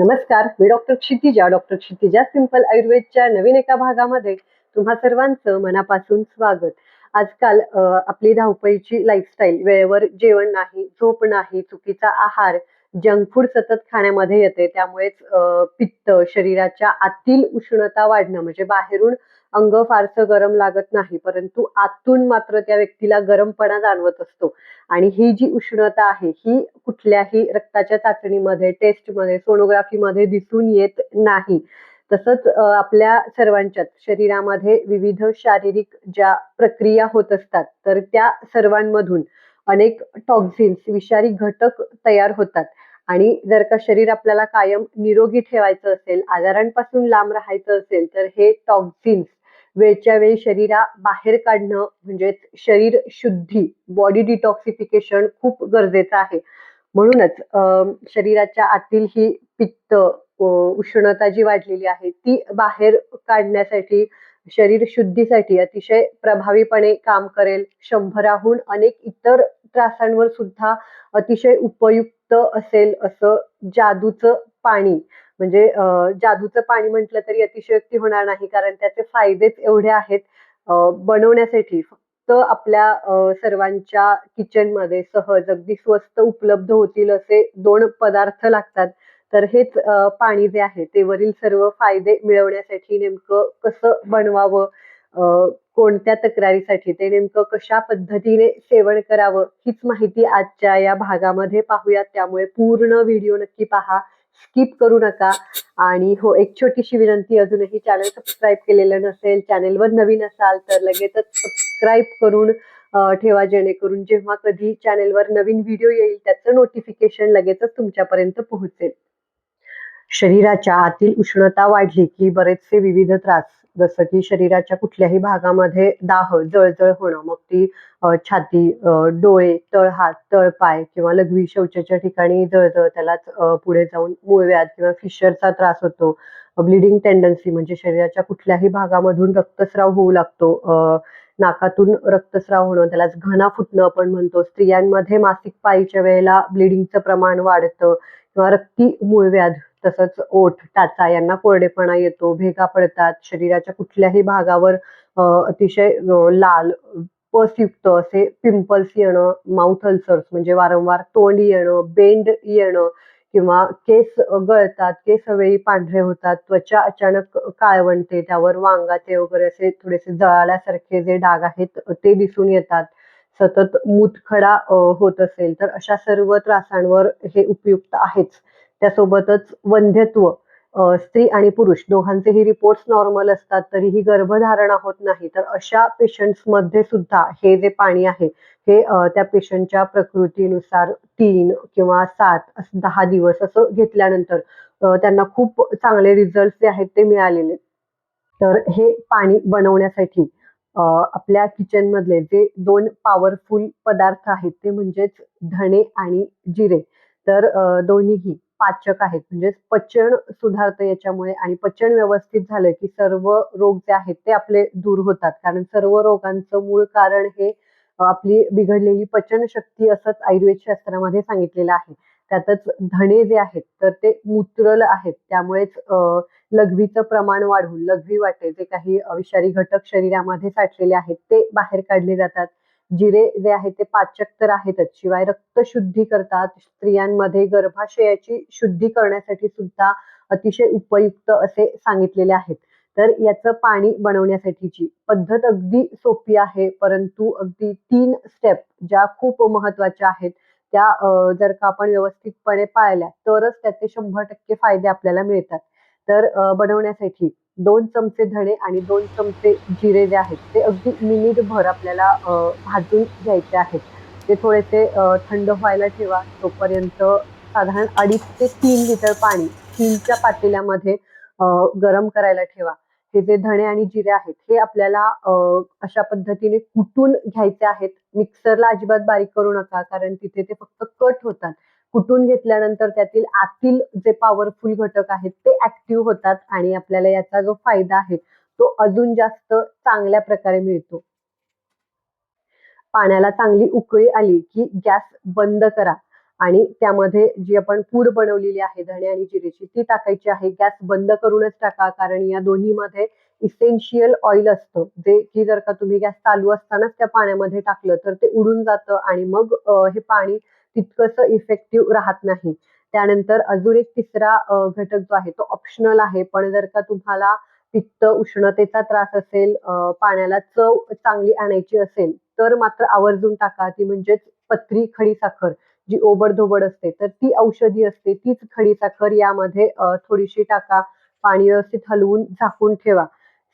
नमस्कार मी doctor Kshitija. Doctor Kshitija simple आयुर्वेदच्या नवीन एका भागामध्ये तुम्हा सर्वांचं मनापासून स्वागत. आजकाल आपली धावपळीची लाईफस्टाईल वेळेवर जेवण नाही झोप नाही चुकीचा आहार जंक फूड सतत खाण्यामध्ये येते. त्यामुळेच पित्त शरीराच्या आतील उष्णता वाढणं म्हणजे बाहेरून अंग फारसं गरम लागत नाही परंतु आतून मात्र त्या व्यक्तीला गरमपणा जाणवत असतो. आणि ही जी उष्णता आहे ही कुठल्याही रक्ताच्या चाचणीमध्ये टेस्टमध्ये सोनोग्राफीमध्ये दिसून येत नाही. तसंच आपल्या सर्वांच्यात शरीरामध्ये विविध शारीरिक ज्या प्रक्रिया होत असतात तर त्या सर्वांमधून अनेक टॉक्झिन्स विषारी घटक तयार होतात. आणि जर का शरीर आपल्याला कायम निरोगी ठेवायचं असेल आजारांपासून लांब राहायचं असेल तर हे टॉक्झिन्स वेळच्या वेळी शरीरा बाहेर काढणं म्हणजे शरीर शुद्धी बॉडी डिटॉक्सिफिकेशन खूप गरजेचं आहे. म्हणूनच शरीराच्या आतील ही पित्त उष्णता जी वाढलेली आहे ती बाहेर काढण्यासाठी शरीर शुद्धीसाठी अतिशय प्रभावीपणे काम करेल. शंभराहून अनेक इतर त्रासांवर सुद्धा अतिशय उपयुक्त असेल असं जादूचं पाणी म्हणजे जादूचं पाणी म्हटलं तरी अतिशयोक्ती होणार नाही कारण त्याचे फायदेच एवढे आहेत बनवण्यासाठी. फक्त आपल्या सर्वांच्या किचनमध्ये सहज अगदी स्वस्त उपलब्ध होतील असे दोन पदार्थ लागतात. तर हेच पाणी जे आहे ते वरील सर्व फायदे मिळवण्यासाठी नेमकं कसं बनवावं कोणत्या तक्रारीसाठी ते नेमकं कशा पद्धतीने सेवन करावं हीच माहिती आजच्या या भागामध्ये पाहूयात. त्यामुळे पूर्ण व्हिडिओ नक्की पहा. स्किप करू नका. आणि हो एक छोटीशी विनंती अजूनही चॅनल सबस्क्राईब केलेलं नसेल चॅनेलवर नवीन असाल तर लगेचच सबस्क्राईब करून ठेवा जेणेकरून जेव्हा कधी चॅनेलवर नवीन व्हिडिओ येईल त्याचं नोटिफिकेशन लगेचच तुमच्यापर्यंत पोहोचेल. शरीराच्या आतील उष्णता वाढली की बरेचसे विविध त्रास जसं की शरीराच्या कुठल्याही भागामध्ये दाह जळजळ होणं मग ती छाती डोळे तळहात तळपाय किंवा लघवी शौचाच्या ठिकाणी जळजळ त्यालाच पुढे जाऊन मूळव्याध किंवा फिशरचा त्रास होतो. ब्लिडिंग टेंडन्सी म्हणजे शरीराच्या कुठल्याही भागामधून रक्तस्राव होऊ लागतो. नाकातून रक्तस्राव होणं त्यालाच घना फुटणं आपण म्हणतो. स्त्रियांमध्ये मासिक पाळीच्या वेळेला ब्लिडिंगचं प्रमाण वाढतं किंवा रक्ती मूळव्याध तसंच ओठ टाचा यांना कोरडेपणा येतो भेगा पडतात शरीराच्या कुठल्याही भागावर अतिशय लाल पसयुक्त असे पिंपल्स येणं माउथ अल्सर्स म्हणजे वारंवार तोंड येणं बेंड येणं किंवा केस गळतात केस वेळी पांढरे होतात त्वचा अचानक काळवणते त्यावर वांगाचे वगैरे असे थोडेसे जळाल्यासारखे जे डाग आहेत ते दिसून येतात. सतत मूतखडा होत असेल तर अशा सर्व त्रासांवर हे उपयुक्त आहेच. त्यासोबतच वंध्यत्व स्त्री आणि पुरुष दोघांचेही रिपोर्ट्स नॉर्मल असतात तरीही गर्भधारणा होत नाही. तर अशा पेशंट्समध्ये सुद्धा हे जे पाणी आहे हे त्या पेशंटच्या प्रकृतीनुसार तीन किंवा सात असं दहा दिवस असं घेतल्यानंतर त्यांना खूप चांगले रिझल्ट जे आहेत ते मिळालेले. तर हे पाणी बनवण्यासाठी आपल्या किचन मधले जे दोन पॉवरफुल पदार्थ आहेत ते म्हणजेच धणे आणि जिरे. तर दोन्हीही पाचक आहेत. म्हणजे पचन सुधारतं याच्यामुळे आणि पचन व्यवस्थित झालं की सर्व रोग जे आहेत ते आपले दूर होतात. कारण सर्व रोगांचं मूळ कारण हे आपली बिघडलेली पचनशक्ती असंच आयुर्वेद शास्त्रामध्ये सांगितलेलं आहे. त्यातच धणे जे आहेत तर ते मूत्रल आहेत. त्यामुळेच लघवीचं प्रमाण वाढून लघवी वाटे जे काही विषारी घटक शरीरामध्ये साठलेले आहेत ते बाहेर काढले जातात. जिरे जे आहे ते पाचक तर आहेतच. शिवाय रक्तशुद्धी करतात. स्त्रियांमध्ये गर्भाशयाची शुद्धी करण्यासाठी सुद्धा अतिशय उपयुक्त असे सांगितलेले आहेत. तर याचं पाणी बनवण्यासाठीची पद्धत अगदी सोपी आहे. परंतु अगदी तीन स्टेप ज्या खूप महत्त्वाच्या आहेत त्या जर का आपण व्यवस्थितपणे पाळल्या तरच त्याचे शंभर टक्के फायदे आपल्याला मिळतात. तर बनवण्यासाठी दोन चमचे धणे आणि दोन चमचे जिरे जे आहेत ते अगदी मिनिटभर आपल्याला भाजून घ्यायचे आहेत. ते थोडेसे थंड व्हायला ठेवा. तोपर्यंत साधारण अडीच ते तीन लिटर पाणी स्टीलच्या पातेल्यामध्ये गरम करायला ठेवा. हे जे धणे आणि जिरे आहेत हे आपल्याला अशा पद्धतीने कुटून घ्यायचे आहेत. मिक्सरला अजिबात बारीक करू नका कारण तिथे ते फक्त कट होतात. कुटून घेतल्यानंतर त्यातील आतील जे पॉवरफुल घटक आहेत ते ऍक्टिव्ह होतात आणि आपल्याला याचा जो फायदा आहे तो अजून जास्त चांगल्या प्रकारे मिळतो. पाण्याला चांगली उकळी आली की गॅस बंद करा आणि त्यामध्ये जी आपण पूड बनवलेली आहे धणे आणि जिरेची ती टाकायची आहे. गॅस बंद करूनच टाका कारण या दोन्हीमध्ये इसेन्शियल ऑइल असतं. जे की जर का तुम्ही गॅस चालू असतानाच त्या पाण्यामध्ये टाकलं तर ते उडून जातं आणि मग हे पाणी तितकंसं इफेक्टिव्ह राहत नाही. त्यानंतर अजून एक तिसरा घटक जो आहे तो ऑप्शनल आहे. पण जर का तुम्हाला पित्त उष्णतेचा त्रास असेल पाण्याला चव चांगली आणायची असेल तर मात्र आवर्जून टाका. ती म्हणजेच पत्री खडी साखर जी ओबडधोबड असते तर ती औषधी असते. तीच खडी साखर यामध्ये थोडीशी टाका. पाणी व्यवस्थित हलवून झाकून ठेवा.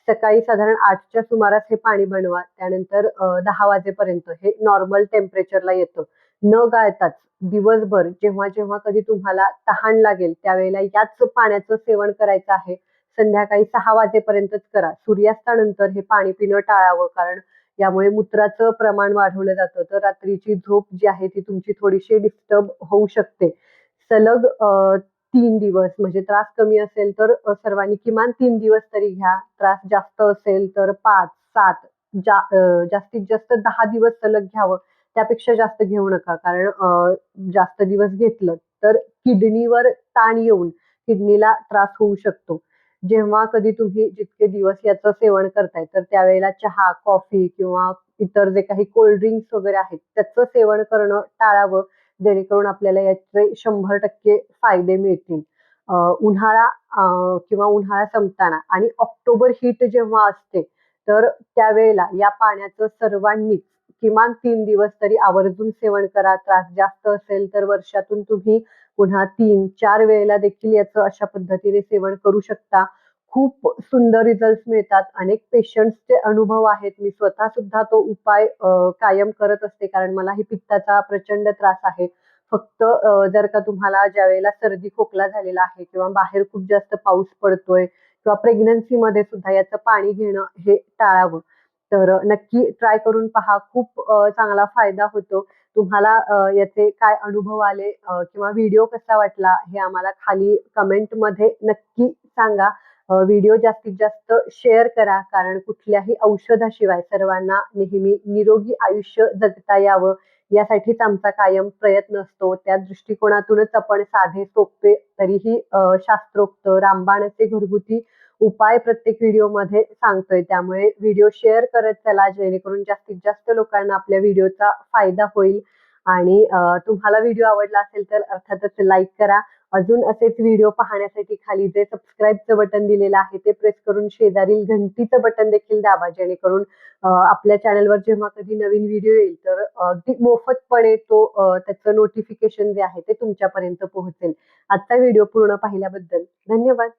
सकाळी साधारण आठच्या सुमारास हे पाणी बनवा. त्यानंतर दहा वाजेपर्यंत हे नॉर्मल टेम्परेचरला येतं. न गाळताच दिवसभर जेव्हा जेव्हा कधी तुम्हाला तहान लागेल त्यावेळेला याच पाण्याचं सेवन करायचं आहे. संध्याकाळी सहा वाजेपर्यंतच करा. सूर्यास्तानंतर हे पाणी पिणं टाळावं कारण यामुळे मूत्राचं प्रमाण वाढवलं जातं. तर रात्रीची झोप जी आहे ती तुमची थोडीशी डिस्टर्ब होऊ शकते. सलग अ, तीन दिवस म्हणजे त्रास कमी असेल तर सर्वांनी किमान तीन दिवस तरी घ्या. त्रास जास्त असेल तर पाच सात जा जास्तीत जास्त दहा दिवस सलग घ्यावं. त्यापेक्षा जास्त घेऊ नका. कारण जास्त दिवस घेतलं तर किडनीवर ताण येऊन किडनीला त्रास होऊ शकतो. जेव्हा कधी तुम्ही जितके दिवस याचं सेवन करताय तर त्यावेळेला चहा कॉफी किंवा इतर जे काही कोल्ड ड्रिंक्स वगैरे आहेत त्याचं सेवन करणं टाळावं. जेणेकरून आपल्याला याचे शंभर टक्के फायदे मिळतील. उन्हाळा किंवा उन्हाळा संपताना आणि ऑक्टोबर हीट जेव्हा असते तर त्यावेळेला या पाण्याचं सर्वांनीच किमान तीन दिवस तरी आवर्जून सेवन करा. त्रास जास्त असेल तर वर्षातून तुम्ही पुन्हा तीन चार वेळेला देखील याचं अशा पद्धतीने सेवन करू शकता. खूप सुंदर रिझल्ट मिळतात. अनेक पेशंट्सचे अनुभव आहेत. मी स्वतः सुद्धा तो उपाय कायम करत असते कारण मला ही पित्ताचा प्रचंड त्रास आहे. फक्त जर का तुम्हाला ज्या वेळेला सर्दी खोकला झालेला आहे किंवा बाहेर खूप जास्त पाऊस पडतोय किंवा प्रेग्नन्सीमध्ये सुद्धा याचं पाणी घेणं हे टाळावं. तर नक्की ट्राय करून पहा. खूप चांगला फायदा होतो. तुम्हाला याचे काय अनुभव आले किंवा व्हिडिओ कसा वाटला हे आम्हाला खाली कमेंटमध्ये नक्की सांगा. व्हिडिओ जास्तीत जास्त शेअर करा कारण कुठल्याही औषधाशिवाय सर्वांना नेहमी निरोगी आयुष्य जगता यावं. यासाठीच आमचा कायम प्रयत्न असतो. त्या दृष्टिकोनातूनच आपण साधे सोपे तरीही शास्त्रोक्त रामबाणाचे घरगुती उपाय प्रत्येक व्हिडिओमध्ये सांगतोय. त्यामुळे व्हिडिओ शेअर करत चला जेणेकरून जास्तीत जास्त लोकांना आपल्या व्हिडिओचा फायदा होईल. आणि तुम्हाला व्हिडिओ आवडला असेल तर अर्थातच लाईक करा. अजून असेच व्हिडिओ पाहण्यासाठी खाली जे सबस्क्राईबचं बटन दिलेलं आहे ते प्रेस करून शेजारील घंटीचं बटन देखील दाबा. जेणेकरून आपल्या चॅनलवर जेव्हा कधी नवीन व्हिडिओ येईल तर अगदी मोफतपणे तो त्याचं नोटिफिकेशन जे आहे ते तुमच्यापर्यंत पोहोचेल. आजचा व्हिडिओ पूर्ण पाहिल्याबद्दल धन्यवाद.